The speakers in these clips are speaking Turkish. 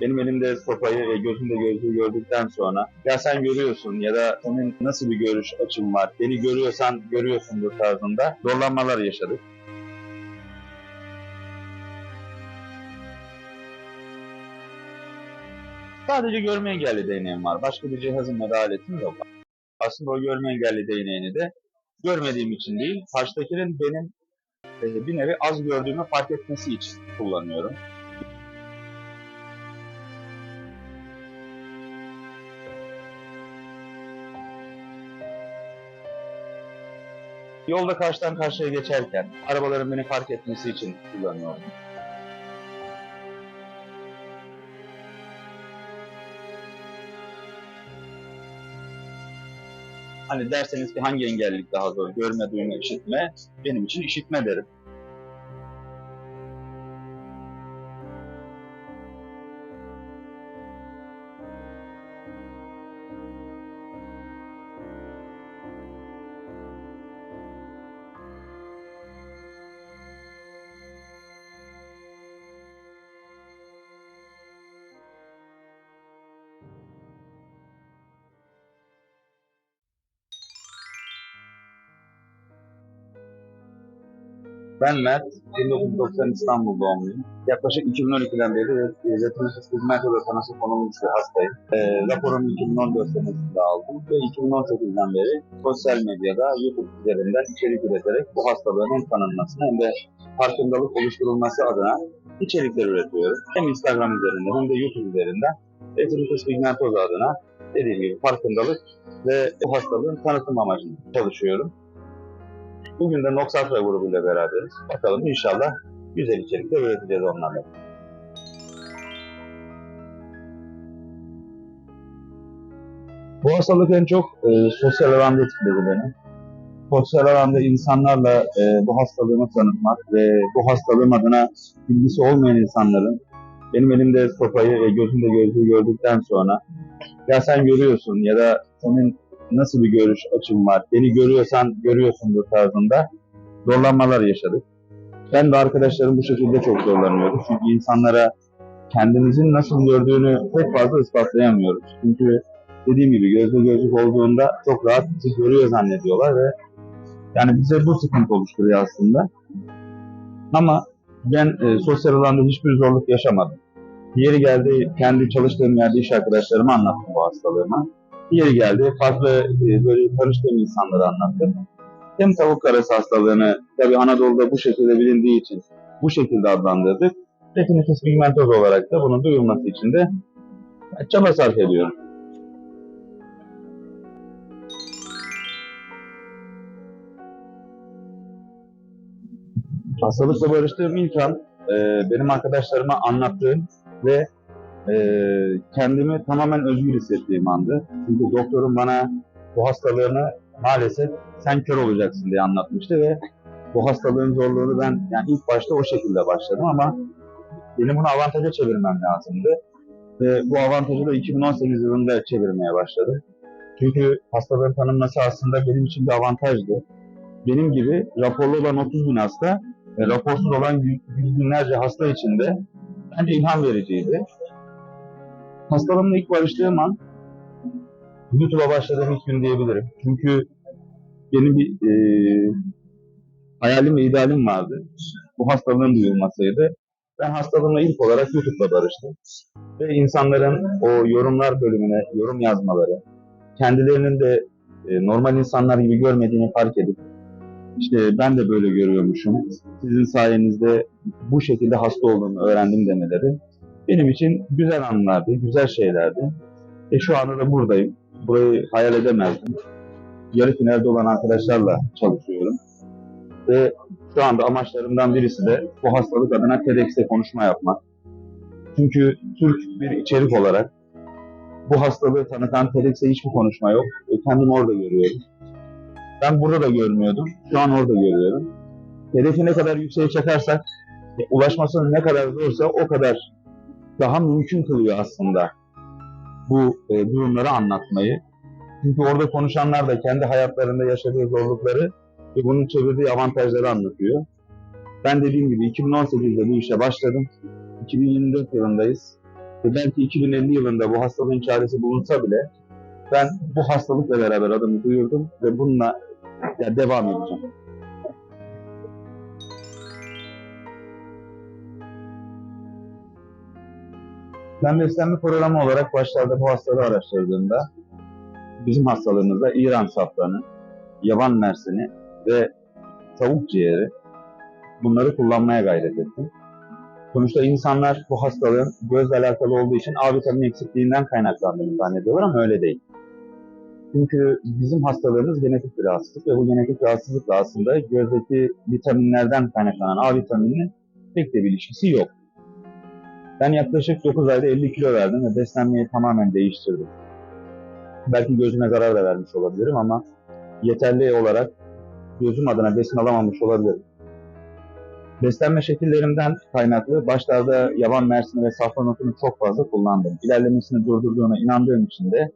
benim elimde sopayı ve gözümde gözlüğü gördükten sonra ya sen görüyorsun ya da senin nasıl bir görüş açın var, beni görüyorsan görüyorsundur tarzında zorlanmalar yaşadık. Sadece görme engelli değneğim var. Başka bir cihazım ya da aletim yok. Aslında o görme engelli değneğini de görmediğim için değil, karşıdakinin benim e, bir nevi az gördüğümü fark etmesi için kullanıyorum. Yolda karşıdan karşıya geçerken arabaların beni fark etmesi için kullanıyorum. Hani derseniz ki hangi engellilik daha zor? Görme, duyma, işitme. Benim için işitme derim. Ben Mert, 1990 İstanbul doğumluyum. Yaklaşık 2012'den beri retinitis pigmentosa tanısı konulmuş bir hastayım. E, raporumu 2014 senesinde aldım ve 2018'den beri sosyal medyada, YouTube üzerinden içerik üreterek bu hastalığın hem tanınmasına hem de farkındalık oluşturulması adına içerikler üretiyorum. Hem Instagram üzerinden hem de YouTube üzerinden retinitis pigmentosa adına dediğim gibi farkındalık ve bu hastalığın tanıtım amacıyla çalışıyorum. Bugün de Noxatra grubuyla beraberiz. Bakalım inşallah güzel içerikler üreteceğiz onlarla. Bu hastalık en çok e, sosyal alanda etkiledi beni. Sosyal alanda insanlarla e, bu hastalığımı tanıtmak ve bu hastalığım adına bilgisi olmayan insanların benim elimde sopayı ve gözümde gözlüğü gördükten sonra ya sen görüyorsun ya da senin nasıl bir görüş açın var, beni görüyorsan görüyorsundur tarzında zorlanmalar yaşadık. Ben ve arkadaşlarım bu şekilde çok zorlanıyoruz. Çünkü insanlara kendimizin nasıl gördüğünü pek fazla ispatlayamıyoruz. Çünkü dediğim gibi gözle gözlük olduğunda çok rahat bizi görüyor zannediyorlar ve yani bize bu sıkıntı oluşturuyor aslında. Ama ben e, sosyal alanda hiçbir zorluk yaşamadım. Yeri geldi kendi çalıştığım yerde iş arkadaşlarıma anlattım bu hastalığımı. Yeri geldi farklı e, böyle tanıştığım insanlara anlattım. Hem tavuk karası hastalığını tabi Anadolu'da bu şekilde bilindiği için bu şekilde adlandırdık. Retinitis pigmentosa olarak da bunun duyulması için de çaba sarf ediyorum. Hastalıkla barıştığım ilk an e, benim arkadaşlarıma anlattığım ve e, kendimi tamamen özgür hissettiğim andı. Çünkü doktorum bana bu hastalığını maalesef sen kör olacaksın diye anlatmıştı ve bu hastalığın zorluğunu ben yani ilk başta o şekilde başladım ama benim bunu avantaja çevirmem lazımdı. Ve bu avantajı da 2018 yılında çevirmeye başladım. Çünkü hastalığın tanınması aslında benim için bir avantajdı. Benim gibi raporlu olan 30 bin hasta ve raporsuz olan yüz binlerce hasta için de bence ilham vericiydi. Hastalığımla ilk barıştığım an YouTube'a başladığım ilk gün diyebilirim. Çünkü benim bir e, hayalim ve idealim vardı. Bu hastalığın duyulmasıydı. Ben hastalığımla ilk olarak YouTube'la barıştım. Ve insanların o yorumlar bölümüne yorum yazmaları, kendilerinin de e, normal insanlar gibi görmediğini fark edip, işte ben de böyle görüyormuşum, sizin sayenizde bu şekilde hasta olduğumu öğrendim demeleri benim için güzel anlardı, güzel şeylerdi. E şu anda da buradayım. Burayı hayal edemezdim. Yarı finalde olan arkadaşlarla çalışıyorum. Ve şu anda amaçlarımdan birisi de bu hastalık adına TEDx'te konuşma yapmak. Çünkü Türk bir içerik olarak bu hastalığı tanıtan TEDx'te hiçbir konuşma yok. E kendimi orada görüyorum. Ben burada da görmüyordum. Şu an orada görüyorum. Hedefi ne kadar yükseğe çakarsak, e, ulaşması ne kadar zorsa o kadar daha mümkün kılıyor aslında bu e, durumları anlatmayı. Çünkü orada konuşanlar da kendi hayatlarında yaşadığı zorlukları ve bunun çevirdiği avantajları anlatıyor. Ben dediğim gibi 2018'de bu işe başladım. 2024 yılındayız. ve belki 2050 yılında bu hastalığın çaresi bulunsa bile ben bu hastalıkla beraber adımı duyurdum ve bununla ya devam edeceğim. Ben beslenme programı olarak başlarda bu hastalığı araştırdığımda bizim hastalığımızda İran safranı, yaban mersini ve tavuk ciğeri bunları kullanmaya gayret ettim. Sonuçta insanlar bu hastalığın gözle alakalı olduğu için A vitamini eksikliğinden kaynaklandığını zannediyorlar ama öyle değil. Çünkü bizim hastalığımız genetik bir rahatsızlık ve bu genetik rahatsızlıkla aslında gözdeki vitaminlerden kaynaklanan A vitamininin pek de bir ilişkisi yok. Ben yaklaşık 9 ayda 50 kilo verdim ve beslenmeyi tamamen değiştirdim. Belki gözüme zarar da vermiş olabilirim ama yeterli olarak gözüm adına besin alamamış olabilirim. Beslenme şekillerimden kaynaklı başlarda yaban mersini ve safran otunu çok fazla kullandım. İlerlemesini durdurduğuna inandığım için de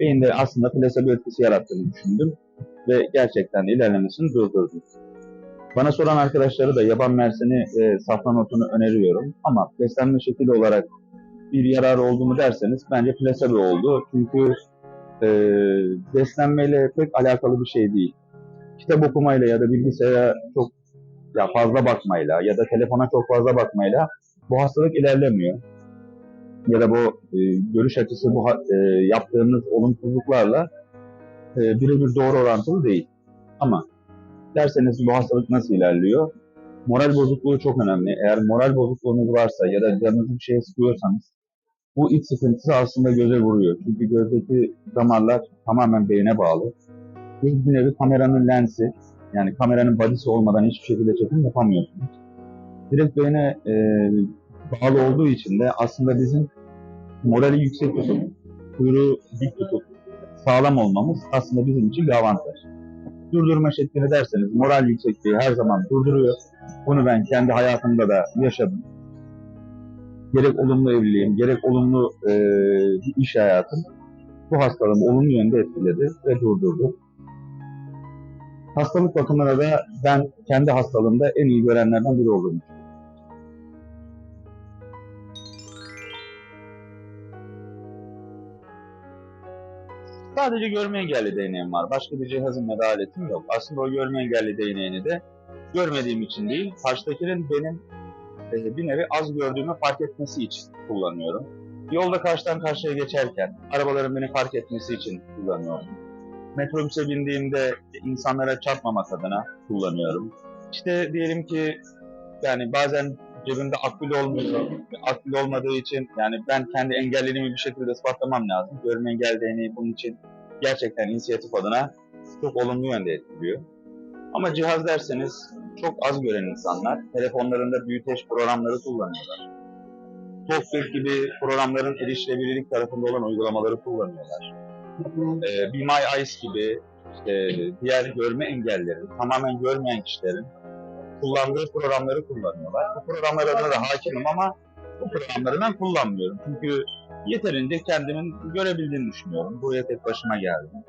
beyinde aslında plasebo etkisi yarattığını düşündüm ve gerçekten ilerlemesini durdurdum. Bana soran arkadaşları da yaban mersini ve safran otunu öneriyorum ama beslenme şekli olarak bir yararı oldu mu derseniz bence plasebo oldu. Çünkü e, beslenmeyle pek alakalı bir şey değil. Kitap okumayla ya da bilgisayara çok ya fazla bakmayla ya da telefona çok fazla bakmayla bu hastalık ilerlemiyor. Ya da bu e, görüş açısı bu e, yaptığımız olumsuzluklarla e, birebir doğru orantılı değil. Ama derseniz bu hastalık nasıl ilerliyor? Moral bozukluğu çok önemli. Eğer moral bozukluğunuz varsa ya da canınızı bir şeye sıkıyorsanız bu iç sıkıntısı aslında göze vuruyor. Çünkü gözdeki damarlar tamamen beyne bağlı. Göz bir nevi kameranın lensi. Yani kameranın body'si olmadan hiçbir şekilde çekim yapamıyorsunuz. Direkt beyne e, bağlı olduğu için de aslında bizim morali yüksek tutup, kuyruğu dik tutup sağlam olmamız aslında bizim için bir avantaj. Durdurma şeklini derseniz moral yüksekliği her zaman durduruyor. Bunu ben kendi hayatımda da yaşadım. Gerek olumlu evliliğim, gerek olumlu e, iş hayatım bu hastalığımı olumlu yönde etkiledi ve durdurdu. Hastalık bakımına da ben kendi hastalığımda en iyi görenlerden biri olduğumu Sadece görme engelli değneğim var. Başka bir cihazım ya aletim yok. Aslında o görme engelli değneğini de görmediğim için değil, karşıdakinin benim e, bir nevi az gördüğümü fark etmesi için kullanıyorum. Yolda karşıdan karşıya geçerken, arabaların beni fark etmesi için kullanıyorum. Metrobüse bindiğimde insanlara çarpmamak adına kullanıyorum. İşte diyelim ki yani bazen cebimde akbil olmuyor. Akbil olmadığı için yani ben kendi engelliliğimi bir şekilde ispatlamam lazım. Görme engel değneği bunun için gerçekten inisiyatif adına çok olumlu yönde etkiliyor. Ama cihaz derseniz çok az gören insanlar telefonlarında büyüteç programları kullanıyorlar. Talkback gibi programların erişilebilirlik tarafında olan uygulamaları kullanıyorlar. Ee, Be My Eyes gibi işte diğer görme engelleri, tamamen görmeyen kişilerin kullandığı programları kullanıyorlar. Bu programlara da hakimim ama bu programları ben kullanmıyorum. Çünkü yeterince kendimin görebildiğini düşünüyorum. Buraya tek başıma geldim.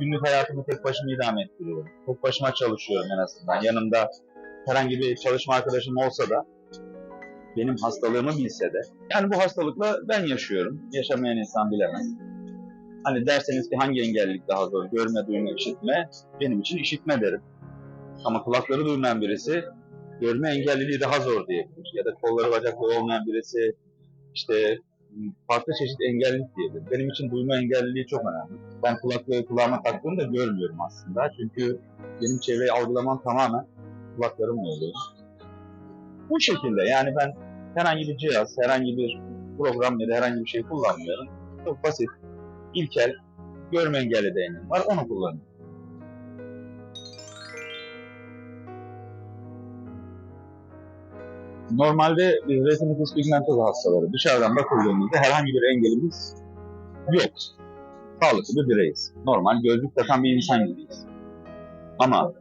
Günlük hayatımı tek başıma idame ettiriyorum. Tek başıma çalışıyorum en azından. Yanımda herhangi bir çalışma arkadaşım olsa da benim hastalığımı bilse de. Yani bu hastalıkla ben yaşıyorum. Yaşamayan insan bilemez. Hani derseniz ki hangi engellilik daha zor? Görme, duyma, işitme. Benim için işitme derim. Ama kulakları duymayan birisi görme engelliliği daha zor diyebilir. Ya da kolları bacakları olmayan birisi işte farklı çeşit engellilik diyebilir. Benim için duyma engelliliği çok önemli. Ben kulaklığı kulağıma taktığımda görmüyorum aslında. Çünkü benim çevreyi algılamam tamamen kulaklarımla oluyor. Bu şekilde yani ben herhangi bir cihaz, herhangi bir program ya da herhangi bir şey kullanmıyorum. Çok basit, ilkel, görme engelli değneğim var, onu kullanıyorum. Normalde biz retinitis pigmentosa hastaları dışarıdan bakıldığımızda herhangi bir engelimiz yok. Sağlıklı bir bireyiz. Normal gözlük takan bir insan gibiyiz. Ama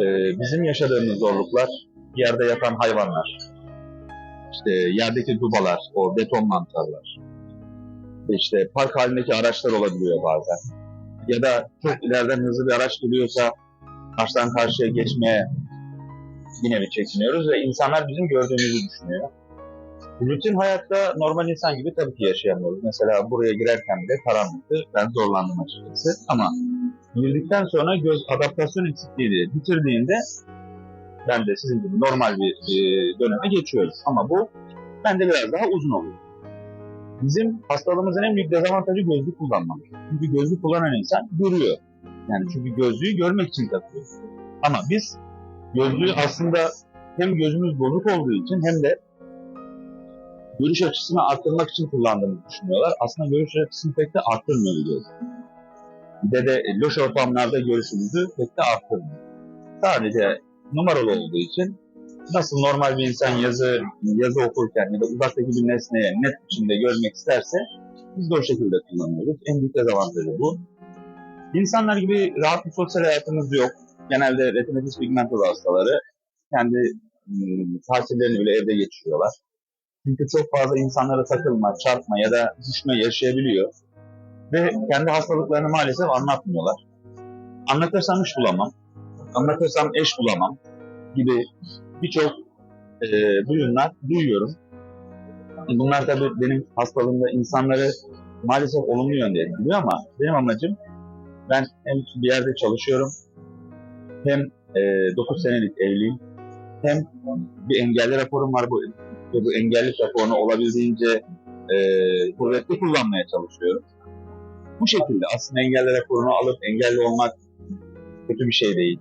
e, bizim yaşadığımız zorluklar yerde yatan hayvanlar, işte yerdeki dubalar, o beton mantarlar, işte park halindeki araçlar olabiliyor bazen. Ya da çok ileriden hızlı bir araç geliyorsa karşıdan karşıya geçmeye nevi çekiniyoruz ve insanlar bizim gördüğümüzü düşünüyor. Rutin hayatta normal insan gibi tabii ki yaşayamıyoruz. Mesela buraya girerken bile karanlıktı. Ben zorlandım açıkçası. Ama girdikten sonra göz adaptasyon eksikliği bitirdiğinde ben de sizin gibi normal bir döneme geçiyoruz. Ama bu bende biraz daha uzun oluyor. Bizim hastalığımızın en büyük dezavantajı gözlük kullanmak. Çünkü gözlük kullanan insan görüyor. Yani çünkü gözlüğü görmek için takıyor. Ama biz gözlüğü aslında hem gözümüz bozuk olduğu için hem de görüş açısını arttırmak için kullandığını düşünüyorlar. Aslında görüş açısını pek de arttırmıyor gözlük. Bir de, de loş ortamlarda görüşümüzü pek de arttırmıyor. Sadece numaralı olduğu için nasıl normal bir insan yazı yazı okurken ya da uzaktaki bir nesneye net biçimde görmek isterse biz de o şekilde kullanıyoruz. En büyük dezavantajı bu. İnsanlar gibi rahat bir sosyal hayatımız yok. Genelde retinitis pigmentozu hastaları kendi ım, tatillerini bile evde geçiriyorlar. Çünkü çok fazla insanlara takılma, çarpma ya da düşme yaşayabiliyor. Ve kendi hastalıklarını maalesef anlatmıyorlar. Anlatırsam iş bulamam, anlatırsam eş bulamam gibi birçok e, duyumlar duyuyorum. Bunlar tabii benim hastalığımda insanları maalesef olumlu yönde etkiliyor ama benim amacım ben hem bir yerde çalışıyorum hem e, 9 senelik evliyim hem bir engelli raporum var bu bu engelli raporunu olabildiğince e, kuvvetli kullanmaya çalışıyorum. Bu şekilde aslında engelli raporunu alıp engelli olmak kötü bir şey değil.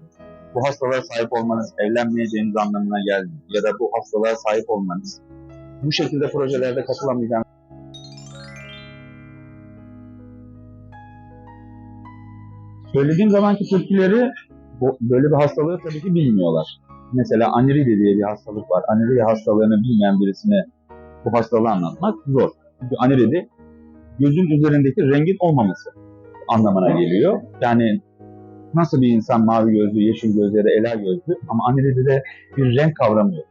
Bu hastalığa sahip olmanız evlenmeyeceğiniz anlamına gelmiyor. Ya da bu hastalığa sahip olmanız bu şekilde projelerde katılamayacağınız Söylediğim zamanki tepkileri böyle bir hastalığı tabii ki bilmiyorlar. Mesela aniridi diye bir hastalık var. Aniridi hastalığını bilmeyen birisine bu hastalığı anlatmak zor. Çünkü aniridi gözün üzerindeki rengin olmaması anlamına geliyor. Yani nasıl bir insan mavi gözlü, yeşil gözlü ya da ela gözlü ama aniridide bir renk kavramı yok.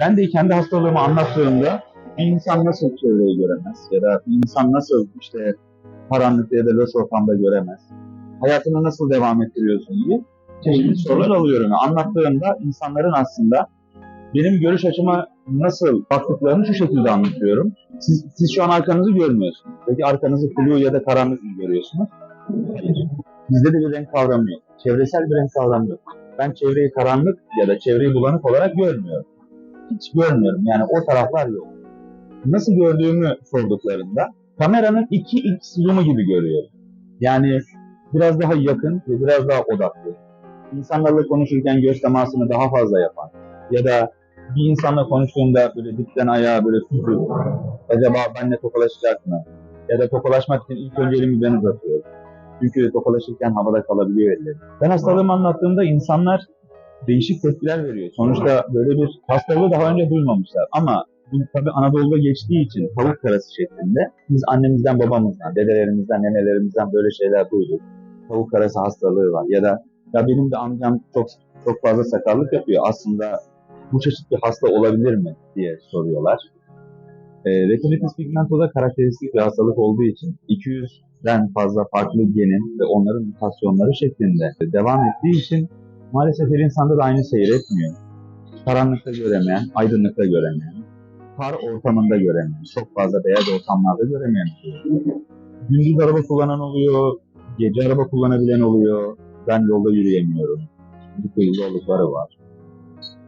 Ben de kendi hastalığımı anlattığımda bir insan nasıl çevreyi göremez ya da bir insan nasıl işte karanlıkta ya da loş ortamda göremez, hayatını nasıl devam ettiriyorsun diye çeşitli sorular alıyorum. Anlattığımda insanların aslında benim görüş açıma nasıl baktıklarını şu şekilde anlatıyorum. Siz, siz şu an arkanızı görmüyorsunuz. Peki arkanızı flu ya da karanlık mı görüyorsunuz? Hayır. Bizde de bir renk kavramı yok. Çevresel bir renk kavramı yok. Ben çevreyi karanlık ya da çevreyi bulanık olarak görmüyorum. Hiç görmüyorum. Yani o taraflar yok. Nasıl gördüğümü sorduklarında kameranın 2x zoom'u gibi görüyorum. Yani biraz daha yakın ve biraz daha odaklı. İnsanlarla konuşurken göz temasını daha fazla yapan ya da bir insanla konuştuğumda böyle dipten ayağa böyle tutup acaba benimle tokalaşacak mı? Ya da tokalaşmak için ilk önce elimi ben uzatıyorum. Çünkü tokalaşırken havada kalabiliyor elleri. Ben hastalığımı anlattığımda insanlar değişik tepkiler veriyor. Sonuçta böyle bir hastalığı daha önce duymamışlar. Ama bu tabii Anadolu'da geçtiği için tavuk karası şeklinde biz annemizden, babamızdan, dedelerimizden, nenelerimizden böyle şeyler duyduk. Tavuk karası hastalığı var ya da ya benim de amcam çok çok fazla sakarlık yapıyor. Aslında bu çeşit bir hasta olabilir mi diye soruyorlar. E, retinitis pigmentosa karakteristik bir hastalık olduğu için 200'den fazla farklı genin ve onların mutasyonları şeklinde devam ettiği için maalesef her insanda da aynı seyretmiyor. Karanlıkta göremeyen, aydınlıkta göremeyen, kar ortamında göremeyen, çok fazla beyaz ortamlarda göremeyen. Gündüz araba kullanan oluyor, gece araba kullanabilen oluyor. Ben yolda yürüyemiyorum. Bu zorlukları var.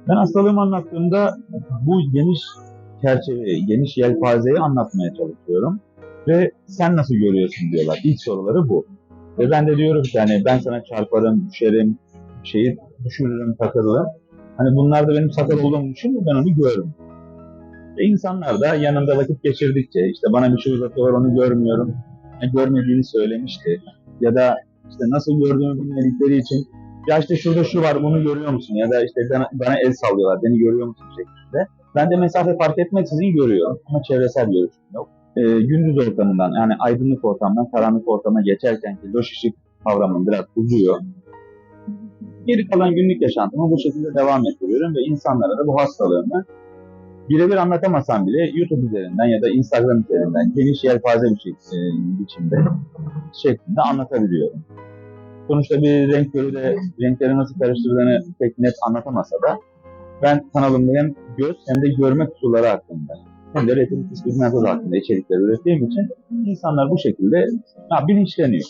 Ben hastalığımı anlattığımda bu geniş çerçeveyi, geniş yelpazeyi anlatmaya çalışıyorum. Ve sen nasıl görüyorsun diyorlar. İlk soruları bu. Ve ben de diyorum ki hani ben sana çarparım, düşerim, şeyi düşürürüm, takılırım. Hani bunlar da benim sakal olduğumu düşünüyor, ben onu görürüm. Ve insanlar da yanında vakit geçirdikçe işte bana bir şey uzatıyorlar onu görmüyorum. Yani görmediğini söylemişti. Ya da işte nasıl gördüğümü bilmedikleri için ya işte şurada şu var bunu görüyor musun? Ya da işte bana, bana el sallıyorlar beni görüyor musun şeklinde. Ben de mesafe fark etmeksizin görüyorum ama çevresel görüşüm yok. Ee, gündüz ortamından yani aydınlık ortamdan karanlık ortama geçerken ki loş ışık kavramım biraz uzuyor. Geri kalan günlük yaşantımı bu şekilde devam ettiriyorum ve insanlara da bu hastalığımı birebir anlatamasam bile YouTube üzerinden ya da Instagram üzerinden geniş yelpaze bir şey, e, biçimde şeklinde anlatabiliyorum. Sonuçta bir renk körü de renkleri nasıl karıştırdığını pek net anlatamasa da ben kanalımda hem göz hem de görme kusurları hakkında hem de retinitis pigmentosa hakkında içerikler ürettiğim için insanlar bu şekilde ha, bilinçleniyor.